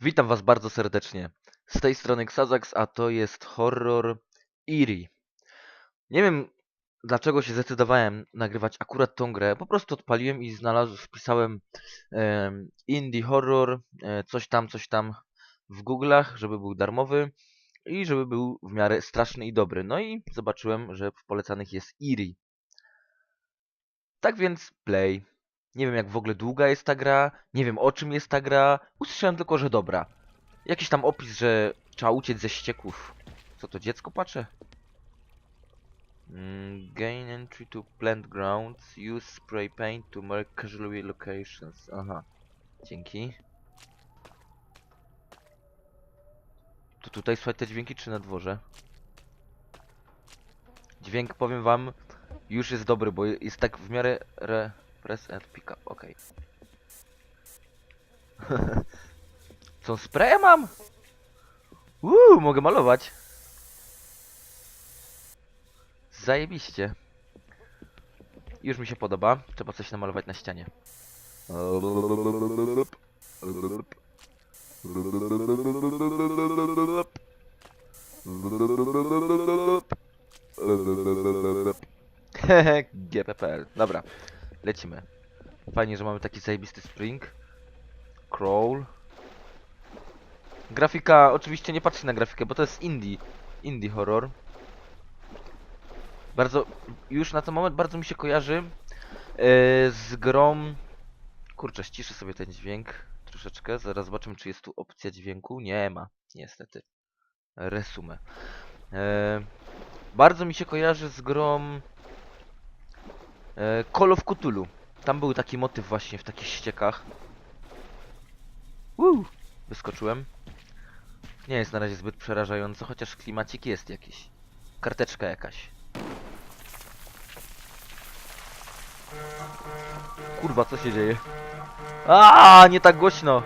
Witam Was bardzo serdecznie. Z tej strony Xazax, a to jest horror Eerie. Nie wiem dlaczego się zdecydowałem nagrywać akurat tą grę. Po prostu odpaliłem i znalazłem, wpisałem em, indie horror, e, coś tam, coś tam w Google'ach, żeby był darmowy i żeby był w miarę straszny i dobry. No i zobaczyłem, że w polecanych jest Eerie. Tak więc play. Nie wiem jak w ogóle długa jest ta gra, nie wiem o czym jest ta gra. Usłyszałem tylko, że dobra. Jakiś tam opis, że trzeba uciec ze ścieków. Co to, dziecko patrzę? Mm, gain entry to plant grounds. Use spray paint to mark casualty locations. Aha. Dzięki. To tutaj słychać te dźwięki, czy na dworze? Dźwięk, powiem wam, już jest dobry, bo jest tak w miarę re... Press and pick up, okej. Co, spray mam? Uuu, mogę malować. Zajebiście. Już mi się podoba. Trzeba coś namalować na ścianie. Hehe, GPPL. Dobra, lecimy. Fajnie, że mamy taki zajebisty spring. Crawl. Grafika, oczywiście nie patrzcie na grafikę, bo to jest indie. Indie horror. Bardzo, już na ten moment bardzo mi się kojarzy e, z grą... Kurczę, ściszę sobie ten dźwięk troszeczkę. Zaraz zobaczymy, czy jest tu opcja dźwięku. Nie ma, niestety. Resume. E, bardzo mi się kojarzy z grą... E, Call of Cthulhu. Tam był taki motyw właśnie w takich ściekach. Woo! Wyskoczyłem. Nie jest na razie zbyt przerażająco, chociaż klimacik jest jakiś. Karteczka jakaś. Kurwa, co się dzieje? A, nie tak głośno.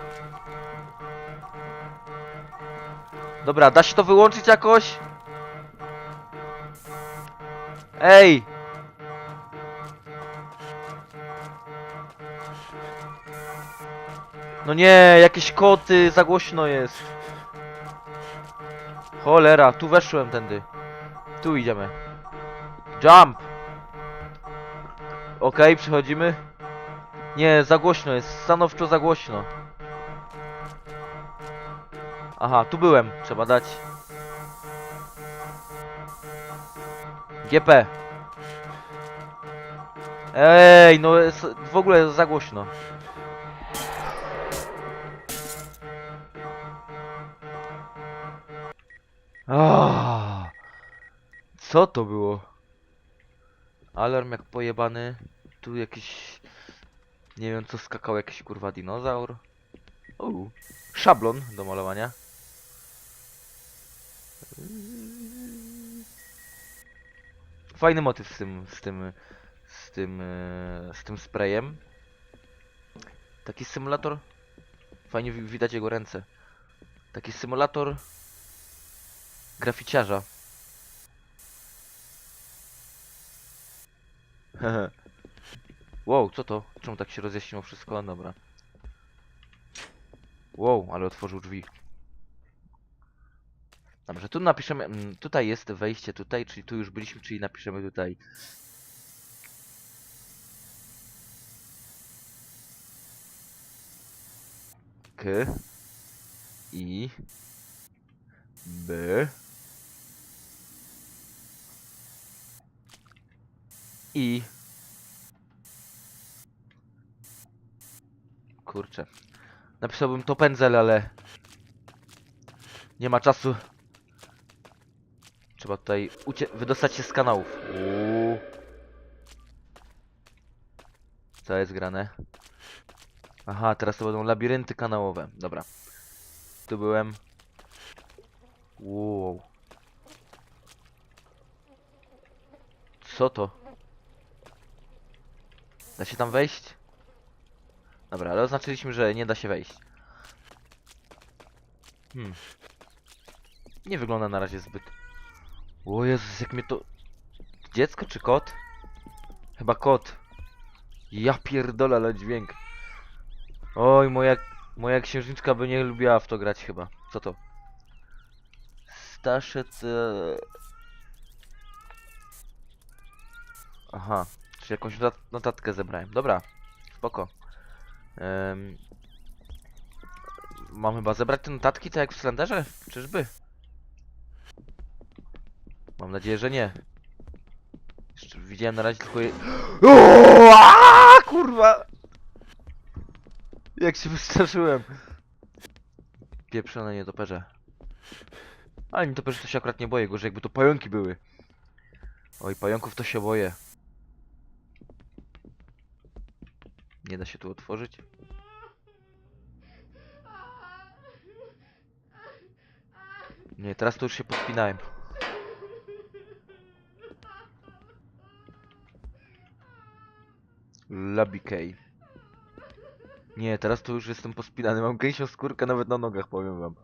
Dobra, da się to wyłączyć jakoś? Ej! No nie, jakieś koty, za głośno jest. Cholera, tu weszłem tędy. Tu idziemy. Jump! Okej, przechodzimy. Nie, za głośno jest, stanowczo za głośno. Aha, tu byłem, trzeba dać. GP. Ej, no w ogóle za głośno. Ah, Co to było? Alarm jak pojebany. Tu jakiś... Nie wiem co skakał, jakiś kurwa dinozaur. Uuu. Szablon do malowania. Fajny motyw z tym, z tym, z tym, z tym sprayem. Taki symulator. Fajnie wi- widać jego ręce. Taki symulator graficiarza. Hehe. wow, co to? Czemu tak się rozjaśniło wszystko? Dobra. Wow, ale otworzył drzwi. Dobrze, tu napiszemy, mm, tutaj jest wejście tutaj, czyli tu już byliśmy, czyli napiszemy tutaj. K I B I Kurczę. Napisałbym to pędzel, ale nie ma czasu. Trzeba tutaj wydostać się z kanałów. Uuu. Co jest grane? Aha, teraz to będą labirynty kanałowe. Dobra. Tu byłem. Wow. Co to? Da się tam wejść? Dobra, ale oznaczyliśmy, że nie da się wejść. Hmm. Nie wygląda na razie zbyt... O Jezus, jak mnie to... Dziecko czy kot? Chyba kot. Ja pierdolę, ale dźwięk. Oj, moja Moja księżniczka by nie lubiła w to grać chyba. Co to? Stashet... E... Aha, czy jakąś not- notatkę zebrałem. Dobra, spoko. Em, Mam chyba zebrać te notatki, tak jak w Slenderze? Czyżby? Mam nadzieję, że nie. Jeszcze widziałem na razie tylko je... O, aaa, kurwa! Jak się wystraszyłem. Pieprzone nietoperze. Ale nietoperzy to się akurat nie boję, gorzej jakby to pająki były. Oj, pająków to się boję. Nie da się tu otworzyć? Nie, teraz to już się podpinałem. Labikej. Nie, teraz to już jestem pospinany. Mam gęsią skórkę nawet na nogach, powiem wam.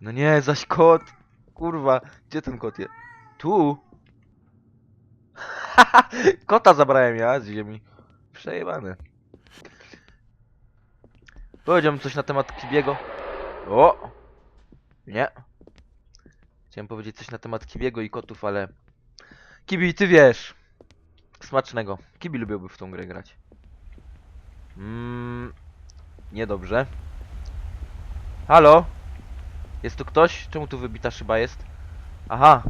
No nie, zaś kot! Kurwa, gdzie ten kot jest? Tu! Kota zabrałem ja z ziemi. Przejebane. Powiedziałbym coś na temat Kibiego. O! Nie. Chciałem powiedzieć coś na temat Kibiego i kotów, ale... Kibi, ty wiesz! Smacznego. Kibi lubiłby w tą grę grać. Mmm... Niedobrze. Halo? Jest tu ktoś? Czemu tu wybita szyba jest? Aha!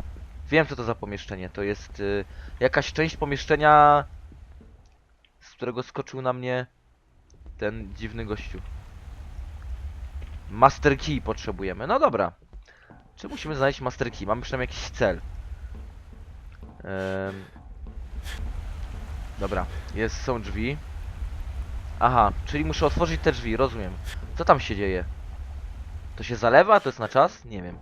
Wiem co to za pomieszczenie. To jest y, jakaś część pomieszczenia, którego skoczył na mnie ten dziwny gościu. Master Key potrzebujemy. No dobra. Czy musimy znaleźć Master Key? Mamy przynajmniej jakiś cel. Em, Dobra, jest, są drzwi. Aha, czyli muszę otworzyć te drzwi, rozumiem. Co tam się dzieje? To się zalewa? To jest na czas? Nie wiem.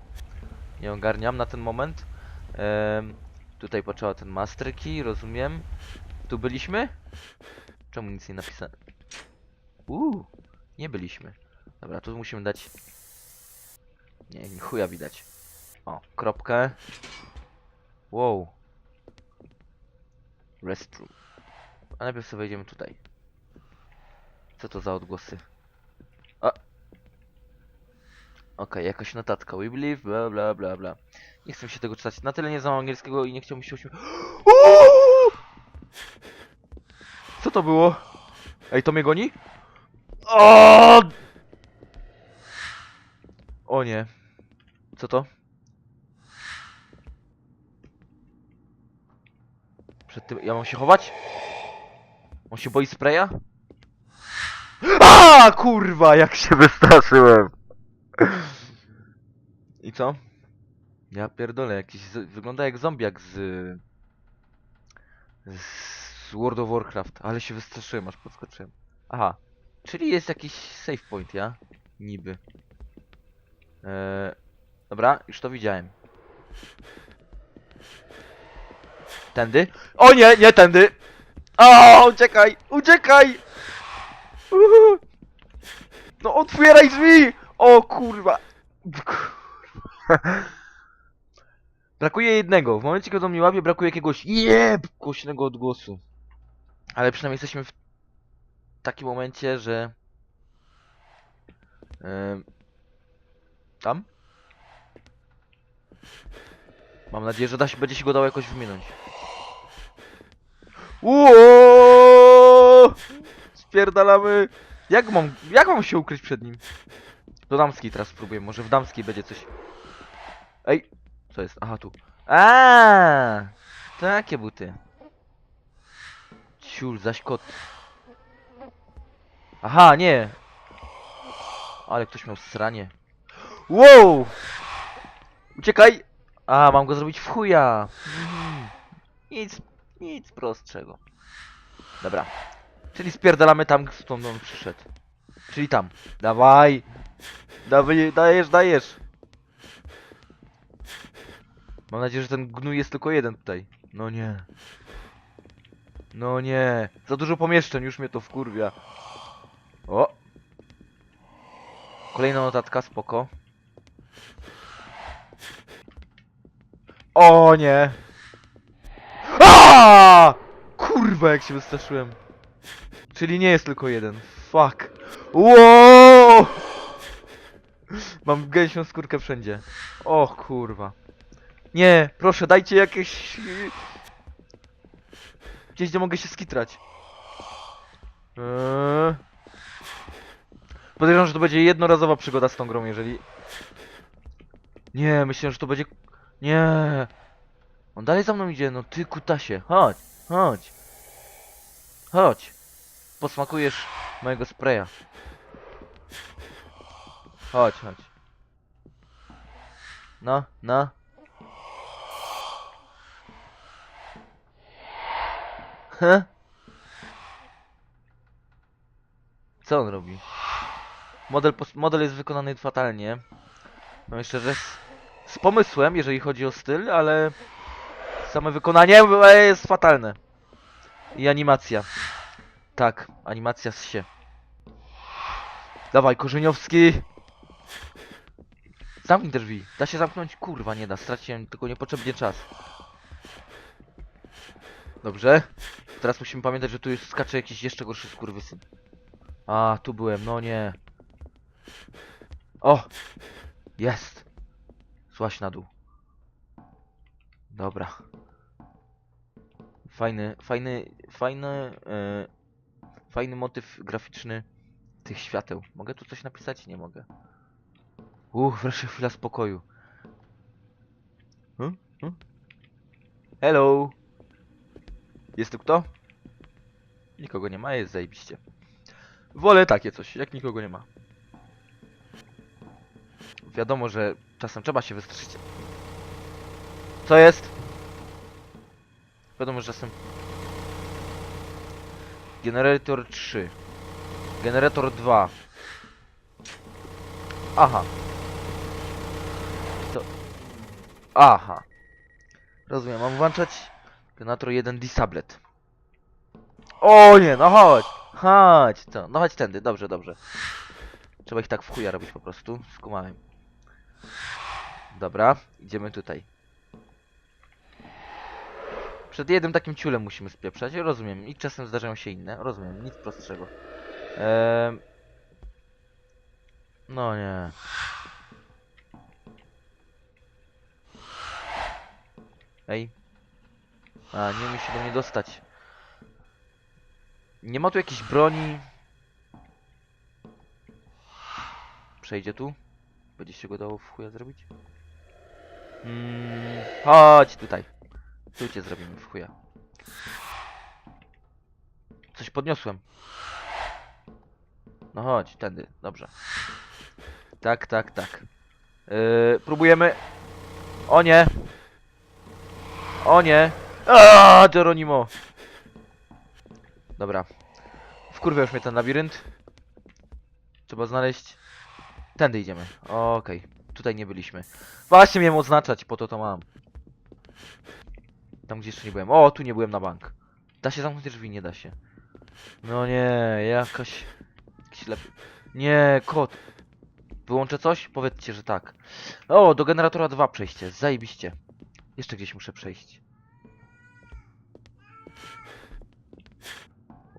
Nie ogarniam na ten moment. Em, tutaj potrzeba ten master key, rozumiem. Tu byliśmy? Czemu nic nie napisane? Uuu, nie byliśmy. Dobra, tu musimy dać... Nie, nie chuja widać. O, kropkę. Wow. Restroom. A najpierw sobie wejdziemy tutaj. Co to za odgłosy? A! Okej, jakaś notatka. We believe, bla bla bla bla. Nie chcę się tego czytać. Na tyle nie znam angielskiego i nie chciałbym się. Co to było? Ej, to mnie goni? O! o nie. Co to? Przed tym... Ja mam się chować? On się boi spraya? A kurwa, jak się wystraszyłem. I co? Ja pierdolę, jakiś wygląda jak zombiak z... z World of Warcraft, ale się wystraszyłem, aż podskoczyłem. Aha, czyli jest jakiś save point, ja? Niby. Eee, dobra, już to widziałem. Tędy? O nie, nie tędy! O, uciekaj, uciekaj! Uhu. No otwieraj drzwi! O kurwa! Kurwa. Brakuje jednego. W momencie, kiedy on mnie łapie, brakuje jakiegoś jeb głośnego odgłosu. Ale przynajmniej jesteśmy w takim momencie, że... Em, tam? Mam nadzieję, że da się, będzie się go dało jakoś wyminąć. Uuuu! Spierdalamy! Jak mam, jak mam się ukryć przed nim? Do damskiej teraz spróbuję, może w damskiej będzie coś. Ej, co jest? Aha, tu. A, takie buty. Ciul, zaś kot. Aha, nie. Ale ktoś miał sranie. Wow! Uciekaj! A, mam go zrobić w chuja. Nic, nic prostszego. Dobra. Czyli spierdalamy tam, skąd on przyszedł. Czyli tam. Dawaj! Dawaj, dajesz, dajesz! Mam nadzieję, że ten gnój jest tylko jeden tutaj. No nie. No nie. Za dużo pomieszczeń, już mnie to wkurwia. O! Kolejna notatka, spoko. O nie! Aaaa! Kurwa, jak się wystraszyłem. Czyli nie jest tylko jeden. Fuck. Wow! Mam gęsią skórkę wszędzie. O kurwa. Nie, proszę, dajcie jakieś... Gdzieś, gdzie mogę się skitrać. Eee... Podejrzewam, że to będzie jednorazowa przygoda z tą grą, jeżeli... Nie, myślę, że to będzie... Nie. On dalej za mną idzie, no ty kutasie. Chodź, chodź. Chodź. Posmakujesz mojego spraya. Chodź, chodź. No, no. He? Co on robi? Model, model jest wykonany fatalnie. No jeszcze, że z, z pomysłem, jeżeli chodzi o styl, ale same wykonanie jest fatalne. I animacja. Tak, animacja z się. Dawaj, Korzeniowski! Zamknij drzwi. Da się zamknąć? Kurwa, nie da. Straciłem tylko niepotrzebnie czas. Dobrze. Teraz musimy pamiętać, że tu już skacze jakiś jeszcze gorszy skurwysyn. A, tu byłem, no nie. O! Jest! Złaś na dół. Dobra. Fajny, fajny, fajny, e, fajny motyw graficzny tych świateł. Mogę tu coś napisać? Nie mogę. Uch, wreszcie chwila spokoju. Hmm? Hmm? Hello! Jest tu kto? Nikogo nie ma, jest zajebiście. Wolę takie coś, jak nikogo nie ma. Wiadomo, że czasem trzeba się wystraszyć. Co jest? Wiadomo, że czasem... Generator 3. Generator 2. Aha. To... Aha. Rozumiem, mam włączać generator 1 disablet. O nie, no chodź! Chodź, co? No chodź tędy, dobrze, dobrze. Trzeba ich tak w chuja robić po prostu, skumałem. Dobra, idziemy tutaj. Przed jednym takim ciulem musimy spieprzać, rozumiem. I czasem zdarzają się inne, rozumiem, nic prostszego. Ehm... No nie. Ej. A, nie umie się do mnie dostać. Nie ma tu jakiejś broni. Przejdzie tu? Będzie się go dało w chuja zrobić? Mm, chodź tutaj. Tu cię zrobimy w chuja. Coś podniosłem. No chodź, tędy, dobrze. Tak, tak, tak. Yy, próbujemy. O nie! O nie! Aaaa, Geronimo! Dobra. Wkurwia już mnie ten labirynt. Trzeba znaleźć... Tędy idziemy. Okej. Tutaj nie byliśmy. Właśnie miałem oznaczać, po to to mam. Tam gdzie jeszcze nie byłem. O, tu nie byłem na bank. Da się zamknąć drzwi? Nie da się. No nie, jakaś... Jakiś. Nie, kot. Wyłączę coś? Powiedzcie, że tak. O, do generatora 2 przejście. Zajebiście. Jeszcze gdzieś muszę przejść.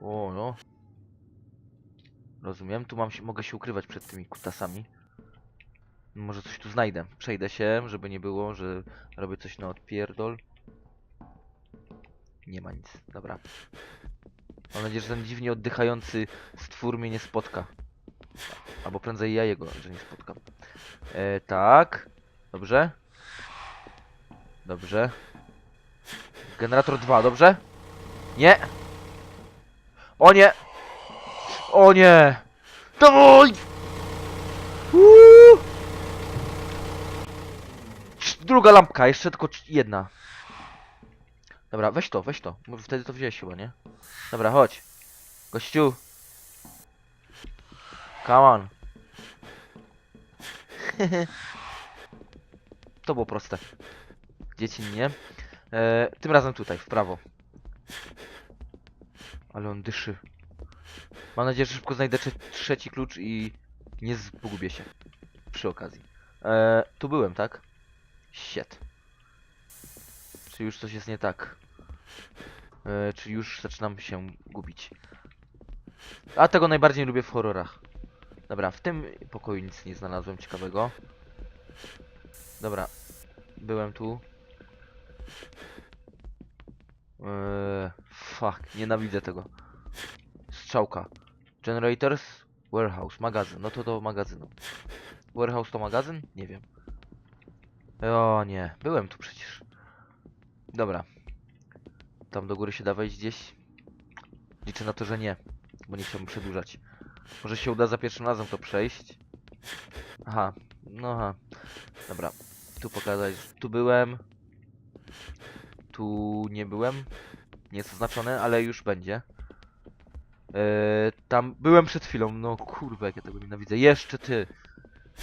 O, no. Rozumiem. Tu mam się, mogę się ukrywać przed tymi kutasami. Może coś tu znajdę. Przejdę się, żeby nie było, że robię coś na odpierdol. Nie ma nic. Dobra. Mam nadzieję, że ten dziwnie oddychający stwór mnie nie spotka. Albo prędzej ja jego, że nie spotkam. E, tak. Dobrze. Dobrze. Generator 2, dobrze? Nie! O nie! O nie! Dawaj! Uuu! Druga lampka, jeszcze tylko jedna. Dobra, weź to, weź to. Bo wtedy to wziąłeś chyba, nie? Dobra, chodź. Gościu. Come on. to było proste. Dziecinnie. E, tym razem tutaj, w prawo. Ale on dyszy. Mam nadzieję, że szybko znajdę trze trzeci klucz i nie zgubię się. Przy okazji. E, tu byłem, tak? Shit. Czy już coś jest nie tak? E, czy już zaczynam się gubić? A tego najbardziej lubię w horrorach. Dobra, w tym pokoju nic nie znalazłem ciekawego. Dobra, byłem tu. Eee, fuck, nienawidzę tego. Strzałka. Generators, warehouse, magazyn. No to do magazynu. Warehouse to magazyn? Nie wiem. O nie, byłem tu przecież. Dobra. Tam do góry się da wejść gdzieś? Liczę na to, że nie, bo nie chciałbym przedłużać. Może się uda za pierwszym razem to przejść. Aha, no aha. Dobra, tu pokazać, tu byłem. Tu nie byłem. Nie jest oznaczone, ale już będzie. Yy, tam byłem przed chwilą, no kurwa, jak ja tego nienawidzę. Jeszcze ty.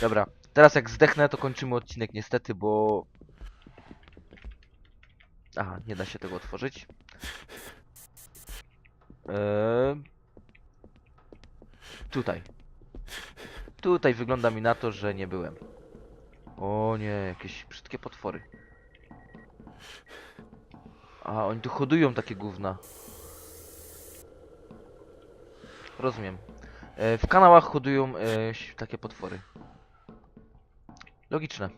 Dobra, teraz jak zdechnę, to kończymy odcinek niestety, bo... Aha, nie da się tego otworzyć. Eee... Tutaj. Tutaj wygląda mi na to, że nie byłem. O nie, jakieś brzydkie potwory. A, oni tu hodują takie gówna. Rozumiem. E, w kanałach hodują e, takie potwory. Logiczne.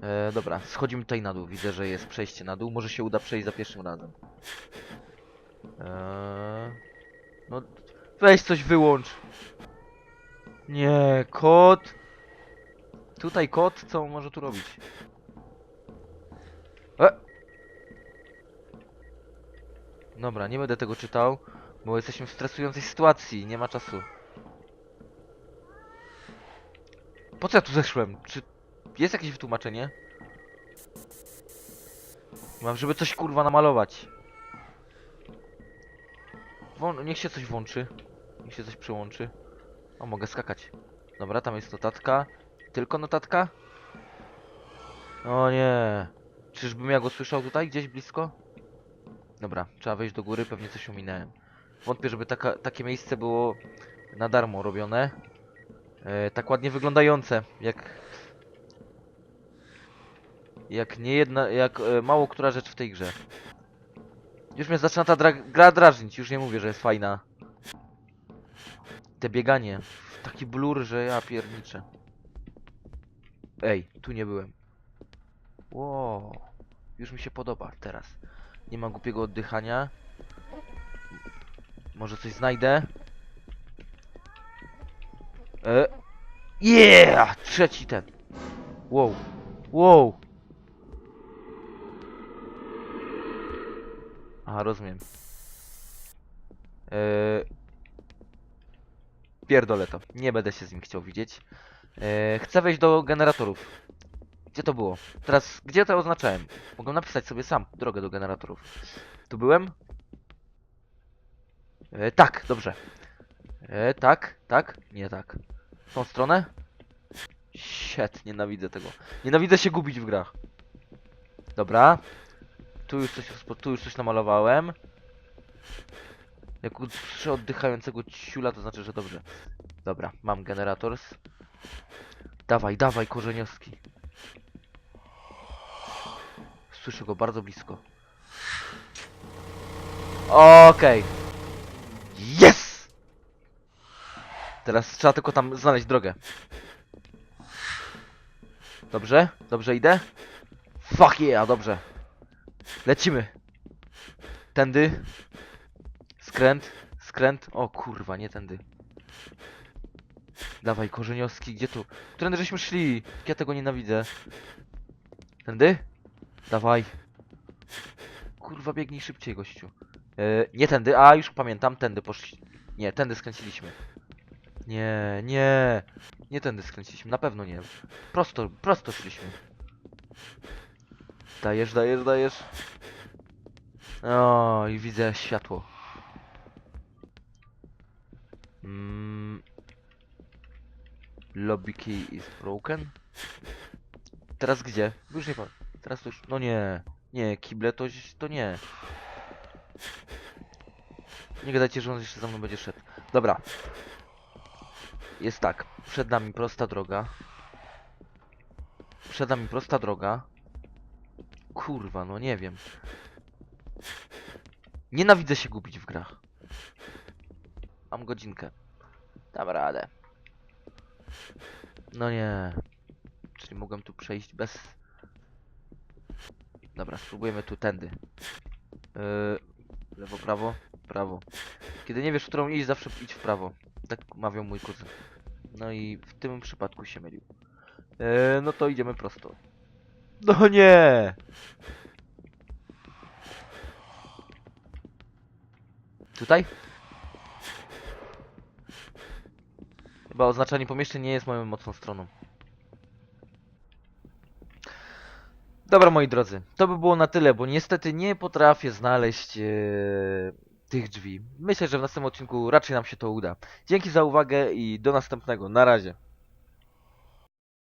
E, dobra, schodzimy tutaj na dół. Widzę, że jest przejście na dół. Może się uda przejść za pierwszym razem. E, no, weź coś wyłącz. Nie, kot. Tutaj kot, co on może tu robić? E! Dobra, nie będę tego czytał, bo jesteśmy w stresującej sytuacji, nie ma czasu. Po co ja tu zeszłem? Czy jest jakieś wytłumaczenie? Mam, żeby coś kurwa namalować. Niech się coś włączy. Niech się coś przyłączy. O, mogę skakać. Dobra, tam jest notatka. Tylko notatka? O nie. Czyżbym ja go słyszał tutaj, gdzieś blisko? Dobra, trzeba wejść do góry, pewnie coś ominąłem. Wątpię, żeby taka, takie miejsce było na darmo robione. E, tak ładnie wyglądające, jak... Jak nie jedna, jak e, mało która rzecz w tej grze. Już mnie zaczyna ta dra gra drażnić, już nie mówię, że jest fajna. Te bieganie. Taki blur, że ja pierniczę. Ej, tu nie byłem. Wow. Już mi się podoba teraz. Nie ma głupiego oddychania. Może coś znajdę. E. Yeah! Trzeci ten. Wow. Wow. Aha, rozumiem. Eee... Pierdolę to. Nie będę się z nim chciał widzieć. Eee, chcę wejść do generatorów. Gdzie to było? Teraz, gdzie to oznaczałem? Mogę napisać sobie sam drogę do generatorów. Tu byłem? E, tak, dobrze. E, tak, tak, nie tak. W tą stronę? Shit, nienawidzę tego. Nienawidzę się gubić w grach. Dobra. Tu już coś, tu już coś namalowałem. Jak usłyszę oddychającego ciula, to znaczy, że dobrze. Dobra, mam generators. Dawaj, dawaj, korzeniowski. Słyszę go bardzo blisko. Okej. Yes! Teraz trzeba tylko tam znaleźć drogę. Dobrze? Dobrze idę? Fuck yeah, dobrze. Lecimy. Tędy. Skręt, skręt. O kurwa, nie tędy. Dawaj, korzeniowski, gdzie tu? Którędy żeśmy szli? Jak Ja tego nienawidzę. Tędy? Dawaj. Kurwa, biegnij szybciej, gościu. E, nie tędy, a już pamiętam, tędy poszli. Nie, tędy skręciliśmy. Nie, nie. Nie tędy skręciliśmy, na pewno nie. Prosto, prosto szliśmy. Dajesz, dajesz, dajesz. O, i widzę światło. Mm. Lobby key is broken. Teraz gdzie? Już nie powiem. Teraz to już... No nie. Nie, kible to, to nie. Nie gadajcie, że on jeszcze za mną będzie szedł. Dobra. Jest tak. Przed nami prosta droga. Przed nami prosta droga. Kurwa, no nie wiem. Nienawidzę się gubić w grach. Mam godzinkę. Dam radę. No nie. Czyli mogłem tu przejść bez... Dobra, spróbujemy tu tędy. Yy, lewo, prawo, prawo. Kiedy nie wiesz, w którą iść, zawsze idź w prawo. Tak mawiał mój kuzyn. No i w tym przypadku się mylił. Yy, no to idziemy prosto. No nie! Tutaj? Chyba oznaczanie pomieszczeń nie jest moją mocną stroną. Dobra, moi drodzy, to by było na tyle, bo niestety nie potrafię znaleźć e, tych drzwi. Myślę, że w następnym odcinku raczej nam się to uda. Dzięki za uwagę i do następnego. Na razie.